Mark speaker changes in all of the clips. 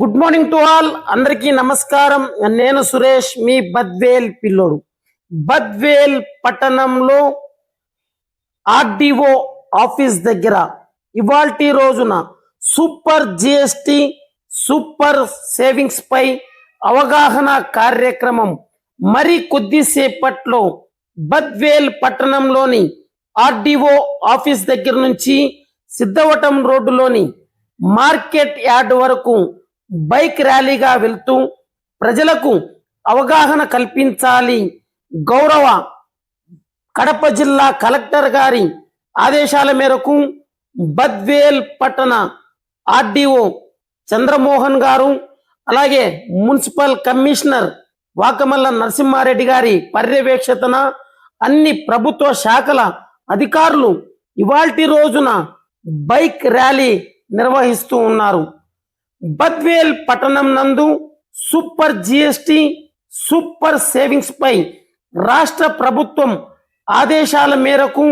Speaker 1: Good morning to all. అందరికీ నమస్కారం. నేను సురేష్ మీ బద్వేల్ పిల్లోడు. బద్వేల్ పట్టణంలో ఆర్డిఓ ఆఫీస్ దగ్గర ఇవాల్టి రోజున సూపర్ జిఎస్టి సూపర్ సేవింగ్స్ పై అవగాహన కార్యక్రమం మరి కొద్దిసేపట్లో బద్వేల్ పట్టణంలోని ఆర్డిఓ ఆఫీస్ దగ్గర నుంచి సిద్ధవటం రోడ్డులోని మార్కెట్ యార్డ్ వరకు బైక్ ర్యాలీగా వెళ్తూ ప్రజలకు అవగాహన కల్పించాలి. గౌరవ కడప జిల్లా కలెక్టర్ గారి ఆదేశాల మేరకు బద్వేల్ పట్టణ ఆర్డీఓ చంద్రమోహన్ గారు అలాగే మున్సిపల్ కమిషనర్ వాకమల్ల నరసింహారెడ్డి గారి పర్యవేక్షతన అన్ని ప్రభుత్వ శాఖల అధికారులు ఇవాల్టి రోజున బైక్ ర్యాలీ నిర్వహిస్తూ ఉన్నారు. బద్వేల్ పట్టణం నందు సూపర్ జిఎస్టి సూపర్ సేవింగ్స్ పై రాష్ట్ర ప్రభుత్వం ఆదేశాల మేరకు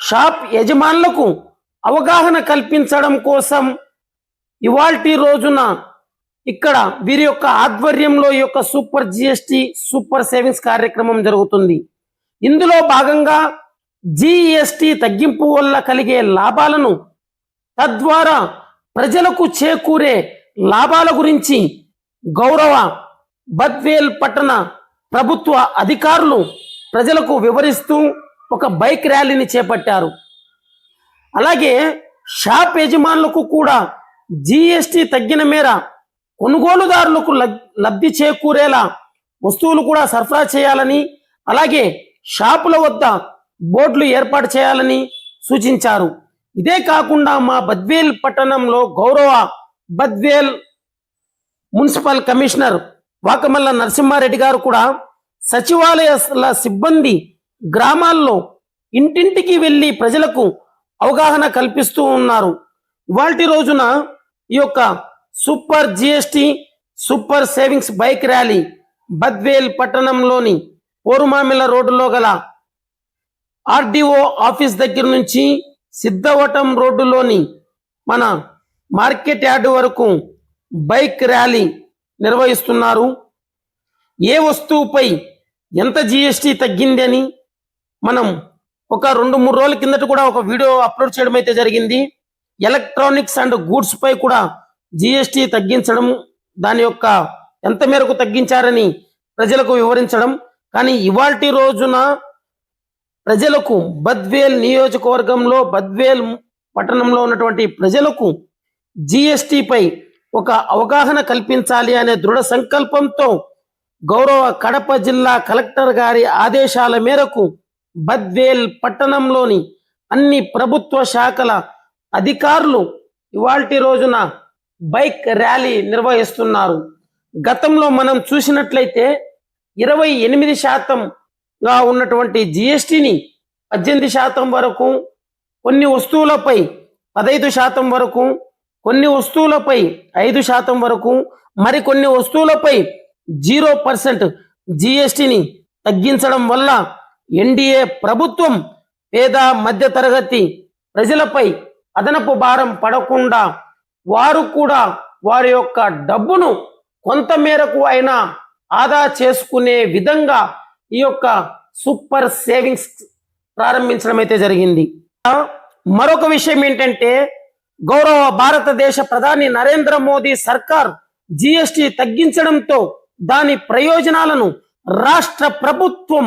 Speaker 1: షాప్ యజమానులకు అవగాహన కల్పించడం కోసం ఇవాల్టి రోజున ఇక్కడ వీరి యొక్క ఆధ్వర్యంలో ఈ యొక్క సూపర్ జిఎస్టి సూపర్ సేవింగ్స్ కార్యక్రమం జరుగుతుంది. ఇందులో భాగంగా జిఎస్టి తగ్గింపు వల్ల కలిగే లాభాలను తద్వారా ప్రజలకు చేకూరే లాభాల గురించి గౌరవ బద్వేల్ పట్టణ ప్రభుత్వ అధికారులు ప్రజలకు వివరిస్తూ ఒక బైక్ ర్యాలీని చేపట్టారు. అలాగే షాప్ యజమానులకు కూడా జీఎస్టీ తగ్గిన మేర కొనుగోలుదారులకు లబ్- లబ్ధి చేకూరేలా వస్తువులు కూడా సరఫరా చేయాలని అలాగే షాపుల వద్ద బోర్డులు ఏర్పాటు చేయాలని సూచించారు. ఇదే కాకుండా మా బద్వేల్ పట్టణంలో గౌరవ బద్వేల్ మున్సిపల్ కమిషనర్ వాకమల్ల నరసింహారెడ్డి గారు కూడా సచివాలయాల సిబ్బంది గ్రామాల్లో ఇంటింటికి వెళ్ళి ప్రజలకు అవగాహన కల్పిస్తూ ఉన్నారు. ఇవాల్టి రోజున ఈ యొక్క super GST super savings bike rally Badvel పట్టణంలోని పోరుమామిల రోడ్డులో గల ఆర్డిఓ ఆఫీస్ దగ్గర నుంచి సిద్ధవటం రోడ్డులోని మన మార్కెట్ యార్డ్ వరకు బైక్ ర్యాలీ నిర్వహిస్తున్నారు. ఏ వస్తువుపై ఎంత జిఎస్టి తగ్గిందని మనం ఒక రెండు మూడు రోజుల కిందట కూడా ఒక వీడియో అప్లోడ్ చేయడం అయితే జరిగింది. ఎలక్ట్రానిక్స్ అండ్ గూడ్స్ పై కూడా జిఎస్టి తగ్గించడం దాని యొక్క ఎంత మేరకు తగ్గించారని ప్రజలకు వివరించడం. కానీ ఇవాల్టి రోజున ప్రజలకు బద్వేల్ నియోజకవర్గంలో బద్వేల్ పట్టణంలో ఉన్నటువంటి ప్రజలకు జిఎస్టిపై ఒక అవగాహన కల్పించాలి అనే దృఢ సంకల్పంతో గౌరవ కడప జిల్లా కలెక్టర్ గారి ఆదేశాల మేరకు బద్వేల్ పట్టణంలోని అన్ని ప్రభుత్వ శాఖల అధికారులు ఇవాల్టి రోజున బైక్ ర్యాలీ నిర్వహిస్తున్నారు. గతంలో మనం చూసినట్లయితే ఇరవై ఎనిమిది శాతం ఉన్నటువంటి జిఎస్టిని పద్దెనిమిది శాతం వరకు కొన్ని వస్తువులపై పదహైదు శాతం వరకు కొన్ని వస్తువులపై ఐదు శాతం వరకు మరికొన్ని వస్తువులపై జీరో పర్సెంట్ జిఎస్టిని తగ్గించడం వల్ల ఎన్డీఏ ప్రభుత్వం పేద మధ్య తరగతి ప్రజలపై అదనపు భారం పడకుండా వారు కూడా వారి యొక్క డబ్బును కొంత మేరకు అయినా ఆదా చేసుకునే విధంగా ఈ యొక్క సూపర్ సేవింగ్స్ ప్రారంభించడం అయితే జరిగింది. మరొక విషయం ఏంటంటే గౌరవ భారతదేశ ప్రధాని నరేంద్ర మోదీ సర్కార్ జిఎస్టి తగ్గించడంతో దాని ప్రయోజనాలను రాష్ట్ర ప్రభుత్వం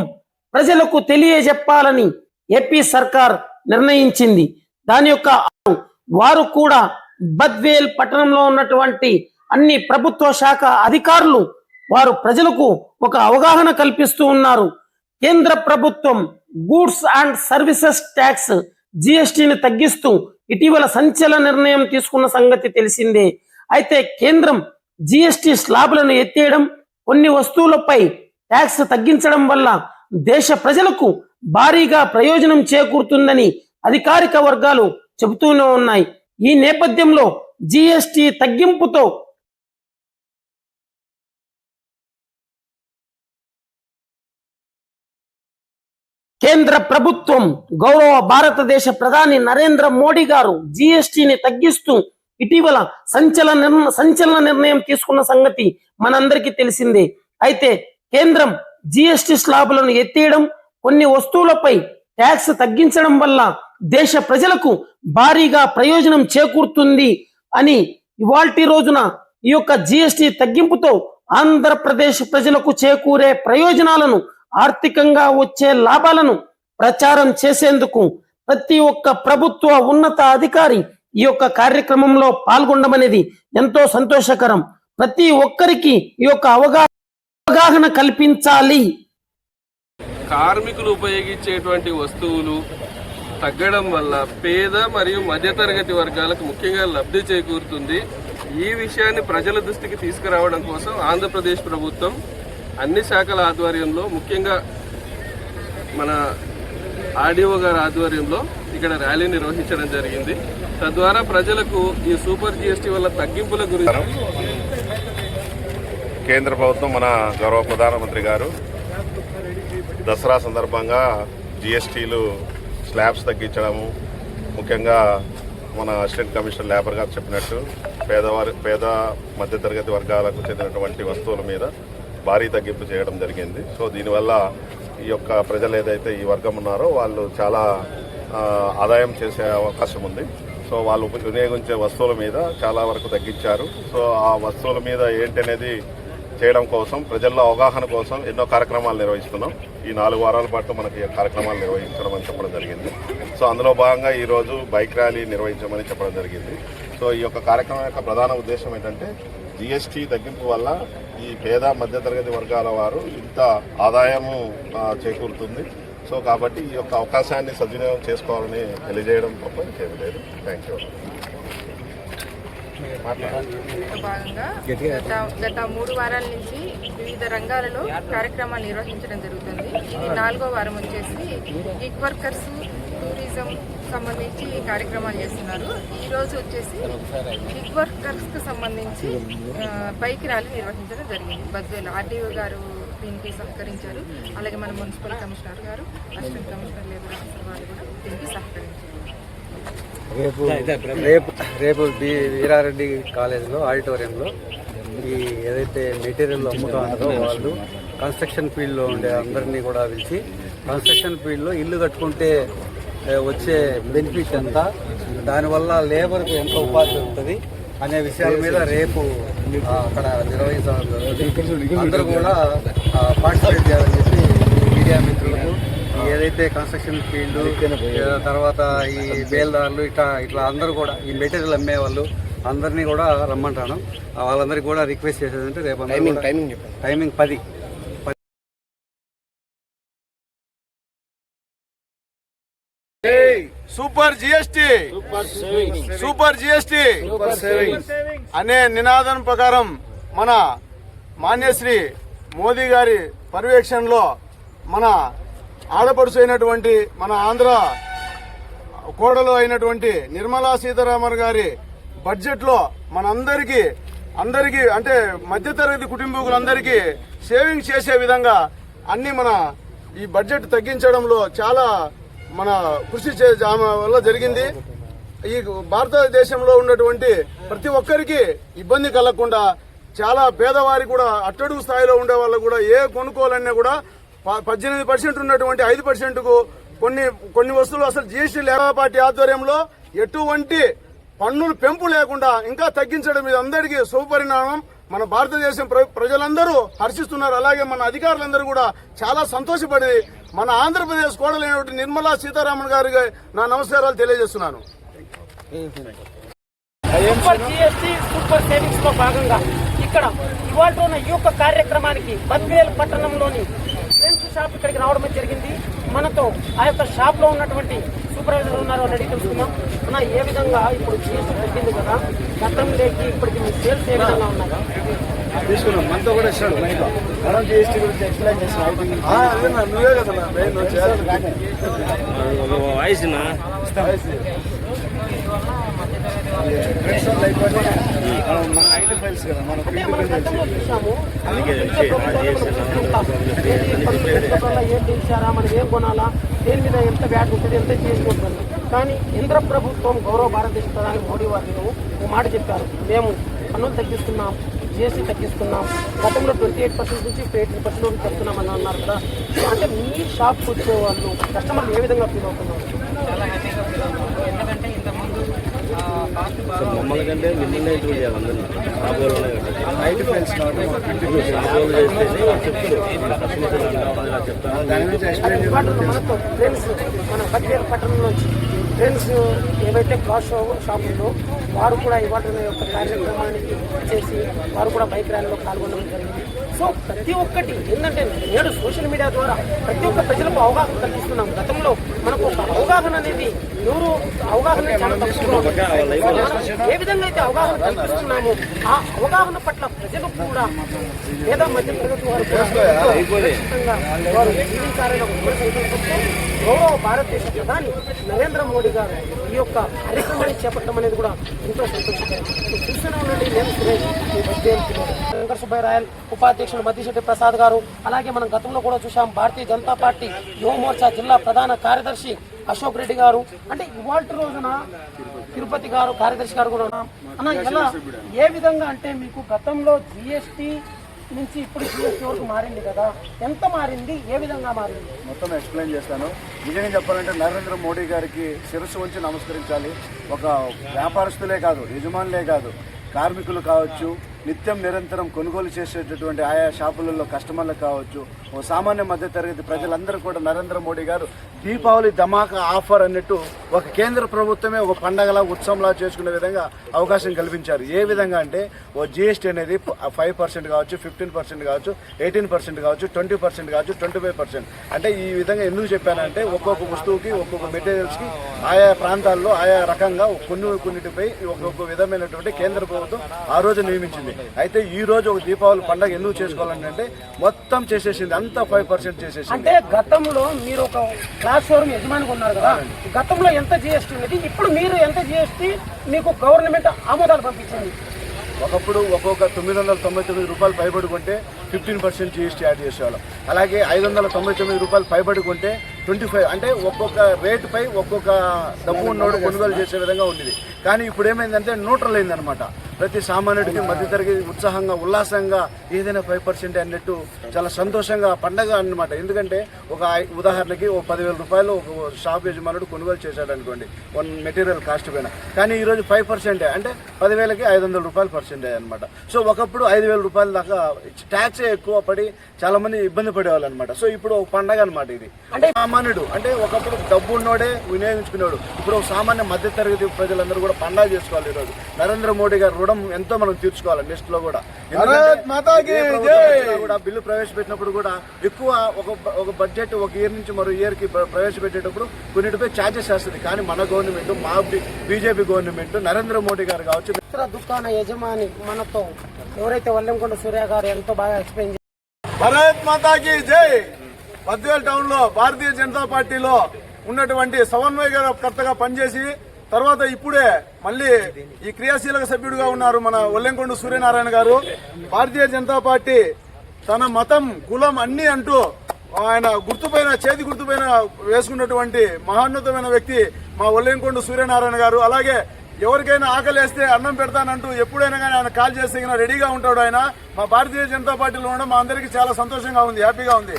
Speaker 1: ప్రజలకు తెలియజెప్పాలని ఏపీ సర్కార్ నిర్ణయించింది. దాని యొక్క వారు కూడా బద్వేల్ పట్టణంలో ఉన్నటువంటి అన్ని ప్రభుత్వ శాఖ అధికారులు వారు ప్రజలకు ఒక అవగాహన కల్పిస్తూ ఉన్నారు. కేంద్ర ప్రభుత్వం గూడ్స్ అండ్ సర్వీసెస్ ట్యాక్స్ జిఎస్టిని తగ్గిస్తూ ఇటీవల సంచలన నిర్ణయం తీసుకున్న సంగతి తెలిసిందే. అయితే కేంద్రం జిఎస్టి స్లాబులను ఎత్తేయడం కొన్ని వస్తువులపై ట్యాక్స్ తగ్గించడం వల్ల దేశ ప్రజలకు భారీగా ప్రయోజనం చేకూరుతుందని అధికారిక వర్గాలు చెబుతూనే ఉన్నాయి. ఈ నేపథ్యంలో జిఎస్టి తగ్గింపుతో కేంద్ర ప్రభుత్వం గౌరవ భారతదేశ ప్రధాని నరేంద్ర మోడీ గారు జిఎస్టిని తగ్గిస్తూ ఇటీవల సంచలన నిర్ణ- సంచలన నిర్ణయం తీసుకున్న సంగతి మనందరికీ తెలిసిందే. అయితే కేంద్రం జిఎస్టి స్లాబులను ఎత్తేయడం కొన్ని వస్తువులపై ట్యాక్స్ తగ్గించడం వల్ల దేశ ప్రజలకు భారీగా ప్రయోజనం చేకూరుతుంది అని ఇవాల్టి రోజున ఈ యొక్క జిఎస్టి తగ్గింపుతో ఆంధ్రప్రదేశ్ ప్రజలకు చేకూరే ప్రయోజనాలను ఆర్థికంగా వచ్చే లాభాలను ప్రచారం చేసేందుకు ప్రతి ఒక్క ప్రభుత్వ ఉన్నత అధికారి ఈ యొక్క కార్యక్రమంలో పాల్గొనడమనేది ఎంతో సంతోషకరం. ప్రతి ఒక్కరికి ఈ యొక్క అవగాహన కల్పించాలి.
Speaker 2: కార్మికులు ఉపయోగించేటువంటి వస్తువులు తగ్గడం వల్ల పేద మరియు మధ్యతరగతి వర్గాలకు ముఖ్యంగా లబ్ధి చేకూరుతుంది. ఈ విషయాన్ని ప్రజల దృష్టికి తీసుకురావడం కోసం ఆంధ్రప్రదేశ్ ప్రభుత్వం అన్ని శాఖల ఆధ్వర్యంలో ముఖ్యంగా మన ఆర్డీఓ గారి ఆధ్వర్యంలో ఇక్కడ ర్యాలీ నిర్వహించడం జరిగింది. తద్వారా ప్రజలకు ఈ సూపర్ జిఎస్టీ వల్ల తగ్గింపుల గురించి
Speaker 3: కేంద్ర ప్రభుత్వం మన గౌరవ ప్రధానమంత్రి గారు దసరా సందర్భంగా జిఎస్టీలు స్లాబ్స్ తగ్గించడము ముఖ్యంగా మన అసిస్టెంట్ కమిషనర్ లేబర్ గారు చెప్పినట్టు పేదవారి పేద మధ్యతరగతి వర్గాలకు చెందినటువంటి వస్తువుల మీద భారీ తగ్గింపు చేయడం జరిగింది. సో దీనివల్ల ఈ యొక్క ప్రజలు ఏదైతే ఈ వర్గం ఉన్నారో వాళ్ళు చాలా ఆదాయం చేసే అవకాశం ఉంది. సో వాళ్ళు వినియోగించే వస్తువుల మీద చాలా వరకు తగ్గించారు. సో ఆ వస్తువుల మీద ఏంటనేది చేయడం కోసం ప్రజల్లో అవగాహన కోసం ఎన్నో కార్యక్రమాలు నిర్వహిస్తున్నాం. ఈ నాలుగు వారాల పాటు మనకి ఈ కార్యక్రమాలు నిర్వహించడం అని చెప్పడం జరిగింది. సో అందులో భాగంగా ఈరోజు బైక్ ర్యాలీ నిర్వహించమని చెప్పడం జరిగింది. సో ఈ యొక్క కార్యక్రమం యొక్క ప్రధాన ఉద్దేశం ఏంటంటే జిఎస్టీ తగ్గింపు వల్ల ఈ పేద మధ్యతరగతి వర్గాల వారు ఇంత ఆదాయము చేకూరుతుంది. సో కాబట్టి ఈ యొక్క అవకాశాన్ని సద్వినియోగం చేసుకోవాలని తెలియజేయడం తప్ప ఇంకేమి లేదు. థ్యాంక్ యూ
Speaker 4: భాగంగా గత గత మూడు వారాల నుంచి వివిధ రంగాలలో కార్యక్రమాలు నిర్వహించడం జరుగుతుంది. ఇది నాలుగో వారం వచ్చేసి గిగ్ వర్కర్స్ టూరిజం సంబంధించి కార్యక్రమాలు చేస్తున్నారు. ఈ రోజు వచ్చేసి గిగ్ వర్కర్స్కు సంబంధించి బైక్ ర్యాలీ నిర్వహించడం జరిగింది. బద్వేలు ఆర్డీఓ గారు దీనికి సహకరించారు. అలాగే మన municipal commissioner garu assistant commissioner labour officer వాళ్ళు కూడా దీనికి సహకరించారు.
Speaker 5: రేపు రేపు రేపు బి వీరారెడ్డి కాలేజీలో ఆడిటోరియంలో ఈ ఏదైతే మెటీరియల్ అమ్ముతా ఉన్నారో వాళ్ళు కన్స్ట్రక్షన్ ఫీల్డ్లో ఉండే అందరినీ కూడా పిలిచి కన్స్ట్రక్షన్ ఫీల్డ్లో ఇల్లు కట్టుకుంటే వచ్చే బెనిఫిట్ ఎంత? దానివల్ల లేబర్కు ఎంత ఉపాధి ఉంటుంది? అనే విషయాల మీద రేపు అక్కడ జరుగుతుంది అందరూ కూడా పార్టిసిపేట్ చేయాలని చెప్పి మీడియా మిత్రులకు ఏదైతే కన్స్ట్రక్షన్ ఫీల్డ్ తర్వాత ఈ బేల్దారులు ఇట్లా ఇట్లా అందరూ కూడా ఈ మెటీరియల్ అమ్మే వాళ్ళు అందరినీ కూడా రమ్మంటాను. వాళ్ళందరికీ కూడా రిక్వెస్ట్ చేసేది అంటే రేపు టైమింగ్ టైమింగ్ పది.
Speaker 6: Super GST. Super GST. అనే నినాదం ప్రకారం మన మాన్యశ్రీ మోదీ గారి పర్యవేక్షణలో మన ఆడపడుచు అయినటువంటి మన ఆంధ్ర కోడలు అయినటువంటి నిర్మలా సీతారామన్ గారి బడ్జెట్లో మనందరికీ అందరికీ అంటే మధ్యతరగతి కుటుంబీకులందరికీ సేవింగ్ చేసే విధంగా అన్ని మన ఈ బడ్జెట్ తగ్గించడంలో చాలా మన కృషి ఆమె వల్ల జరిగింది. ఈ భారతదేశంలో ఉన్నటువంటి ప్రతి ఒక్కరికి ఇబ్బంది కలగకుండా చాలా పేదవారి కూడా అట్టడుగు స్థాయిలో ఉండే వాళ్ళు కూడా ఏ కొనుక్కోవాలన్నా కూడా ప- పద్దెనిమిది పర్సెంట్ ఉన్నటువంటి ఐదు పర్సెంట్కు కొన్ని కొన్ని వస్తువులు అసలు జీఎస్టీ లేబర్ పార్టీ ఆధ్వర్యంలో ఎటువంటి పన్నులు పెంపు లేకుండా ఇంకా తగ్గించడం ఇది అందరికీ శుభపరిణామం. మన భారతదేశం ప్ర- ప్రజలందరూ హర్షిస్తున్నారు. అలాగే మన అధికారులందరూ కూడా చాలా సంతోషపడి మన ఆంధ్రప్రదేశ్ కోడలైనటువంటి నిర్మలా సీతారామన్ గారికి నా నమస్కారాలు తెలియజేస్తున్నాను.
Speaker 1: సూపర్ జిఎస్టి సూపర్ సేవింగ్స్లో భాగంగా ఇక్కడ ఇవాళ ఉన్న ఈ యొక్క కార్యక్రమానికి బద్వేల్ పట్టణంలోని ఫ్రెండ్స్ షాప్ ఇక్కడికి రావడం జరిగింది. మనతో ఆ యొక్క షాప్లో ఉన్నటువంటి సూపర్వైజర్ ఉన్నారు ఆల్రెడీ తెలుసుకుందాం. అన్న ఏ విధంగా ఇప్పుడు జిఎస్టి తగ్గింది కదా? గతం లేకి ఇప్పటికి మీ సేల్స్ ఏ విధంగా ఉన్నాయి?
Speaker 6: తీసుకున్నాం. మనతో కూడా ఇస్తాడు. మనం జిఎస్టీ గురించి ఎక్స్ప్లెయిన్ చేసిన నువ్వే కదా చేయాలి. ఫ్రెండ్స్ వాళ్ళు మన ఐటీ ఫైల్స్ కదా మన
Speaker 1: ఏం చేశారా మనం ఏం కొనాలా దేని మీద ఎంత వ్యాట్ ఉంటుంది ఎంత చేసుకుంటుంది
Speaker 7: కానీ ఇంద్ర ప్రభుత్వం గౌరవ భారతదేశ ప్రధాని మోడీ వారు ఒక మాట చెప్పారు మేము పన్నులు తగ్గిస్తున్నాం జిఎస్టీ తగ్గిస్తున్నాం గతంలో ట్వంటీ ఎయిట్ పర్సెంట్ నుంచి ఇప్పుడు ఎయిటీన్ పర్సెంట్ వరకు చెప్తున్నామని అన్నారు కదా అంటే మీ షాప్కి వచ్చే వాళ్ళు కస్టమర్లు ఏ విధంగా ఫీల్ అవుతున్నారు
Speaker 8: చాలా హ్యాపీగా ఫీల్ అవుతున్నాం ఎందుకంటే ఇంతకుముందు బాగా మమ్మల్ని కంటే మిమ్మల్ని ఇంక్లూడ్ చేయాలి అందరినీ. నైట్ ఫ్రెండ్స్
Speaker 7: మనతో ఫ్రెండ్స్ మన బడ్జెట్ పట్టణంలోంచి ఫ్రెండ్స్ ఏవైతే క్లాత్ షో షాప్ ఉందో వారు కూడా ఇవాళ యొక్క కార్యక్రమానికి చేసి వారు కూడా బైక్ ర్యాలీలో పాల్గొనడం జరిగింది. సో ప్రతి ఒక్కటి ఏంటంటే నేడు సోషల్ మీడియా ద్వారా ప్రతి ఒక్క ప్రజలకు అవగాహన కల్పిస్తున్నాం. గతంలో మనకు ఒక అవగాహన అనేది ఎవరు అవగాహన చాలా ఏ విధంగా అయితే అవగాహన కల్పిస్తున్నామో ఆ అవగాహన పట్ల ప్రజలు కూడా పేద మధ్య తరగతి వారు కూడా ఖచ్చితంగా వారు కొనసాగించడంతో గౌరవ భారతదేశ ప్రధాని నరేంద్ర మోడీ గారు ఈ యొక్క కార్యక్రమాన్ని చేపట్టడం అనేది కూడా ఎంతో సంతోషకరం. సో చూస్తూనే ఉండండి నేను సురేష్ వెంకట సుబ్బయ్య రాయల్ ఉపాధ్యక్షుడు మధ్యశెట్టి ప్రసాద్ గారు అలాగే మనం గతంలో కూడా చూసాం భారతీయ జనతా పార్టీ యువ మోర్చా జిల్లా ప్రధాన కార్యదర్శి అశోక్ రెడ్డి గారు. అంటే ఇవాళ రోజున తిరుపతి గారు కార్యదర్శి గారు కూడా ఉన్నాం. అన్న ఎలా? ఏ విధంగా అంటే మీకు గతంలో జిఎస్టీ నుంచి ఇప్పుడు జిఎస్టీ వరకు మారింది కదా? ఎంత మారింది? ఏ విధంగా మారింది?
Speaker 9: మొత్తం ఎక్స్ప్లెయిన్ చేస్తాను. నిజంగా చెప్పాలంటే నరేంద్ర మోడీ గారికి శిరస్సు ఉంచి నమస్కరించాలి. ఒక వ్యాపారస్తులే కాదు యజమానులే కాదు కార్మికులు కావచ్చు నిత్యం నిరంతరం కొనుగోలు చేసేటటువంటి ఆయా షాపులలో కస్టమర్లు కావచ్చు ఓ సామాన్య మధ్య తరగతి ప్రజలందరూ కూడా నరేంద్ర మోడీ గారు దీపావళి ధమాకా ఆఫర్ అన్నట్టు ఒక కేంద్ర ప్రభుత్వమే ఒక పండగలా ఉత్సవంలా చేసుకునే విధంగా అవకాశం కల్పించారు. ఏ విధంగా అంటే ఓ జిఎస్టీ అనేది ఫైవ్ పర్సెంట్ కావచ్చు ఫిఫ్టీన్ పర్సెంట్ కావచ్చు ఎయిటీన్ పర్సెంట్ కావచ్చు ట్వంటీ పర్సెంట్ కావచ్చు ట్వంటీ ఫైవ్ పర్సెంట్. అంటే ఈ విధంగా ఎందుకు చెప్పానంటే ఒక్కొక్క వస్తువుకి ఒక్కొక్క మెటీరియల్స్కి ఆయా ప్రాంతాల్లో ఆయా రకంగా కొన్ని కొన్నిటిపై ఒక్కొక్క విధమైనటువంటి కేంద్ర ప్రభుత్వం ఆ రోజు నియమించింది. అయితే ఈ రోజు ఒక దీపావళి పండుగ ఎందుకు చేసుకోవాలంటే అంటే మొత్తం చేసేసింది అంతా ఫైవ్ పర్సెంట్ చేసేసింది.
Speaker 7: అంటే గతంలో మీరు ఒక క్లాస్ షోరూమ్ యజమానిగా ఉన్నారు కదా గతంలో ఎంత జిఎస్టీ ఉన్నది ఇప్పుడు మీరు ఎంత జిఎస్టీ మీకు గవర్నమెంట్ ఆమోదాలు పంపించింది?
Speaker 9: ఒకప్పుడు ఒక్కొక్క తొమ్మిది వందల తొంభై తొమ్మిది రూపాయలు పైబడి కొంటే ఫిఫ్టీన్ పర్సెంట్ జీఎస్టీ యాడ్ చేసేవాళ్ళం. అలాగే ఐదు వందల తొంభై తొమ్మిది రూపాయలు పైబడి కొంటే ట్వంటీ ఫైవ్ అంటే ఒక్కొక్క రేటుపై ఒక్కొక్క డబ్బు ఉన్నోడు కొనుగోలు చేసే విధంగా ఉండేది. కానీ ఇప్పుడు ఏమైందంటే న్యూట్రల్ అయిందనమాట ప్రతి సామాన్యుడికి మధ్యతరగతి ఉత్సాహంగా ఉల్లాసంగా ఏదైనా ఫైవ్ పర్సెంట్ అన్నట్టు చాలా సంతోషంగా పండగ అన్నమాట. ఎందుకంటే ఒక ఉదాహరణకి ఒక పదివేల రూపాయలు ఒక షాప్ యజమానుడు కొనుగోలు చేశాడు అనుకోండి వన్ మెటీరియల్ కాస్ట్ పైన. కానీ ఈరోజు ఫైవ్ పర్సెంటే అంటే పదివేలకి ఐదు వందల రూపాయలు పర్సెంటే అనమాట సో ఒకప్పుడు ఐదు వేల రూపాయల దాకా ట్యాక్సే ఎక్కువ పడి చాలా మంది ఇబ్బంది పడేవాళ్ళు అనమాట సో ఇప్పుడు ఒక పండగ అనమాట ఇది. అంటే సామాన్యుడు అంటే ఒకప్పుడు డబ్బు ఉన్నోడే వినియోగించుకునేవాడు. ఇప్పుడు ఒక సామాన్య మధ్యతరగతి ప్రజలందరూ కూడా పండగ చేసుకోవాలి ఈరోజు. నరేంద్ర మోడీ గారి రుణం ఎంతో మనం తీర్చుకోవాలి నెక్స్ట్లో కూడా. కూడా బిల్లు ప్రవేశపెట్టినప్పుడు కూడా ఎక్కువ ఒక ఒక బడ్జెట్ ఒక ఇయర్ నుంచి మరో ఇయర్కి ప్ర- ప్రవేశపెట్టేటప్పుడు కొన్నిటిపై ఛార్జెస్ వేస్తుంది కానీ మన గవర్నమెంట్ మా బీజేపీ గవర్నమెంట్ నరేంద్ర మోడీ గారు కావచ్చు
Speaker 7: ఇతర దుకాణ యజమాని మనతో ఎవరైతే వల్లెంకొండ సూర్య గారు ఎంతో బాగా ఎక్స్ప్లెయిన్
Speaker 9: భారత్ మాతాకి జై! బద్వేల్ టౌన్లో భారతీయ జనతా పార్టీలో ఉన్నటువంటి సమన్వయకర్తగా పనిచేసి తర్వాత ఇప్పుడే మళ్ళీ ఈ క్రియాశీలక సభ్యుడిగా ఉన్నారు మన ఒల్లెంకొండ సూర్యనారాయణ గారు. భారతీయ జనతా పార్టీ తన మతం కులం అన్ని అంటూ ఆయన గుర్తుపైన చేతి గుర్తుపైన వేసుకున్నటువంటి మహోన్నతమైన వ్యక్తి మా ఒల్లెంకొండ సూర్యనారాయణ గారు. అలాగే ఎవరికైనా ఆకలేస్తే అన్నం పెడతానంటూ ఎప్పుడైనా కానీ ఆయన కాల్ చేస్తే రెడీగా ఉంటాడు ఆయన. మా భారతీయ జనతా పార్టీలో ఉండడం మా అందరికీ చాలా సంతోషంగా ఉంది హ్యాపీగా ఉంది.